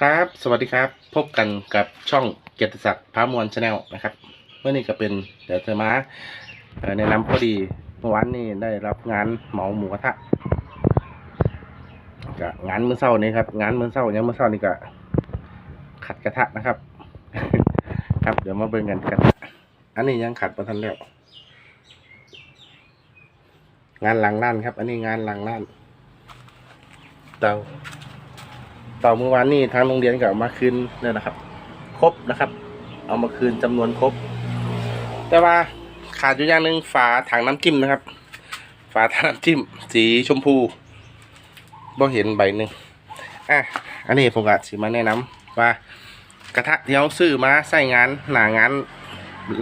ครับ สวัสดีครับ พบกันกับช่องเกียรติศักดิ์พามวลชาแนลนะครับเมื่อนี้ก็เป็นเดี๋ยวจะมาเอ่อแนะนำพอดีเมื่อวานนี้ได้รับงานเหมาหมูกระทะก็งานมื้อเช้านี้ครับ งานมื้อเช้าเนี่ยมื้อเช้านี้ก็ขัดกระทะนะครับ ครับเดี๋ยวมาเบิ่งกันกระทะอันนี้ยังขัดประทันแล้วงานหลังร้านครับ อันนี้งานหลังร้านเตา ต่อเมื่อวานนี้ทางโรงเรียนก็เอามาคืนเนี่ยนะครับ ครบนะครับ เอามาคืนจำนวนครบ แต่ว่าขาดอยู่อย่างหนึ่งฝาถังน้ำจิ้มนะครับ ฝาถังน้ำจิ้ม สีชมพูบ่เห็นใบหนึ่งอะอันนี้ผมก็สิมาแนะนำว่ากระทะที่เราซื้อมาใส่งานหนางาน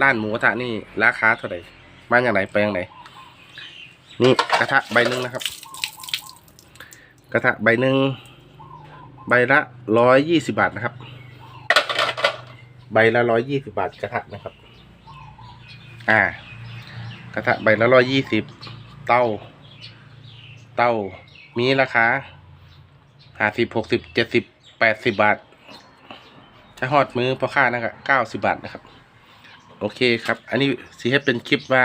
ร้านหมูกระทะนี่ราคาเท่าไหร่มาอย่างไรไปอย่างไรนี่กระทะใบหนึ่งนะครับ กระทะใบหนึ่ง ใบละร้อยยี่สิบาทนะครับ ใบละร้อยยี่สิบาทกระทะนะครับ อ่า กระทะใบละร้อยยี่สิบเต้า เต้า มีราคาห้าสิบหกสิบเจ็ดสิบแปดสิบบาทถ้าฮอดมือพอค่านะครับเก้าสิบบาทนะครับ โอเคครับ อันนี้สิให้เป็นคลิปว่า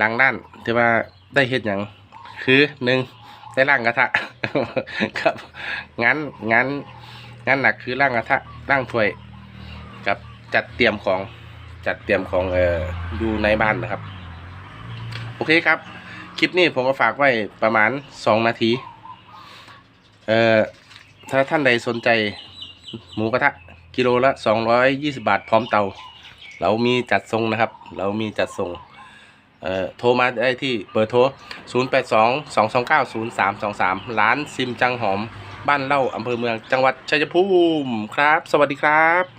ล้างด้านที่ว่าได้เฮ็ดอย่างคือหนึ่งได้ล่างกระทะ ครับงานงานงานหนักคือล่างกระทะล่างถ้วยกับจัดเตรียมของจัดเตรียมของเอ่ออยู่ในบ้านนะครับ โอเคครับ คลิปนี้ผมก็ฝากไว้ประมาณสองนาที เอ่อถ้าท่านใดสนใจหมูกระทะกิโลละสองร้อยยี่สิบาทพร้อมเตา เรามีจัดส่งนะครับ เรามีจัดส่ง โทรมาได้ที่เบอร์โทร 0 8 2 2 2 9 0 3 2 3 ร้านซิมจังหอม บ้านเล่าอำเภอเมืองจังหวัดชัยภูมิครับ สวัสดีครับ